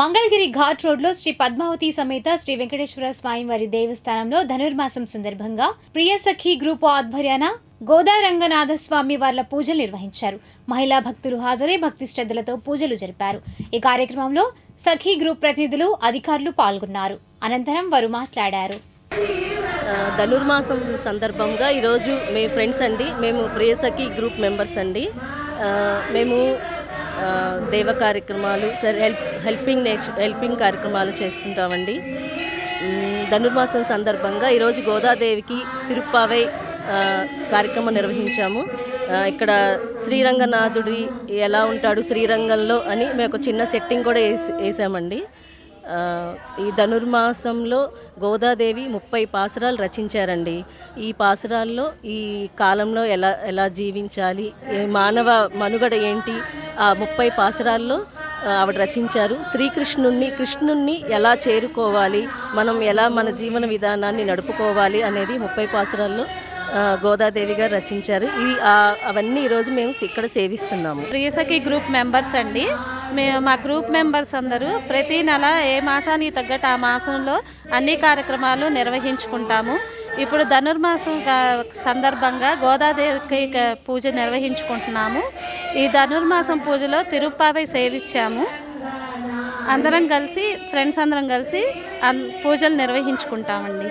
మంగళగిరి ఘాట్ రోడ్లో శ్రీ పద్మావతి సమేత శ్రీ వెంకటేశ్వర స్వామివారి దేవస్థానంలో ధనుర్మాసం సందర్భంగా ప్రియసఖి గ్రూపు ఆధ్వర్యాన గోదారంగనాథ స్వామి వార్ల పూజలు నిర్వహించారు. మహిళా భక్తులు హాజరై భక్తి శ్రద్ధలతో పూజలు జరిపారు. ఈ కార్యక్రమంలో సఖీ గ్రూప్ ప్రతినిధులు అధికారులు పాల్గొన్నారు. అనంతరం వారు మాట్లాడారు. ధనుర్మాసం సందర్భంగా ఈరోజు మీ ఫ్రెండ్స్ అండి మేము ప్రియసఖి గ్రూప్ మెంబర్స్ అండి. మేము దేవ కార్యక్రమాలు సరే హెల్ప్ హెల్పింగ్ నేచ్ హెల్పింగ్ కార్యక్రమాలు చేస్తుంటామండి. ధనుర్మాసం సందర్భంగా ఈరోజు గోదాదేవికి తిరుప్పావై కార్యక్రమం నిర్వహించాము. ఇక్కడ శ్రీరంగనాథుడి ఎలా ఉంటాడు శ్రీరంగంలో అని మేము ఒక చిన్న సెట్టింగ్ కూడా వేసి వేసామండి. ఈ ధనుర్మాసంలో గోదాదేవి ముప్పై పాసురాలు రచించారండి. ఈ పాసురాల్లో ఈ కాలంలో ఎలా ఎలా జీవించాలి మానవ మనుగడ ఏంటి ఆ ముప్పై పాసురాల్లో ఆవిడ రచించారు. శ్రీకృష్ణుణ్ణి కృష్ణుణ్ణి ఎలా చేరుకోవాలి మనం ఎలా మన జీవన విధానాన్ని నడుపుకోవాలి అనేది ముప్పై పాసురాల్లో గోదాదేవి గారు రచించారు. ఇవి అవన్నీ ఈరోజు మేము ఇక్కడ సేవిస్తున్నాము. ప్రియసఖి గ్రూప్ మెంబర్స్ అండి మేము మా గ్రూప్ మెంబర్స్ అందరూ ప్రతి నెల ఏ మాసానికి తగ్గట్టు ఆ మాసంలో అన్ని కార్యక్రమాలు నిర్వహించుకుంటాము. ఇప్పుడు ధనుర్మాసం సందర్భంగా గోదాదేవికి పూజ నిర్వహించుకుంటున్నాము. ఈ ధనుర్మాసం పూజలో తిరుప్పావై సేవించాము. అందరం కలిసి ఫ్రెండ్స్ అందరం కలిసి పూజలు నిర్వహించుకుంటామండి.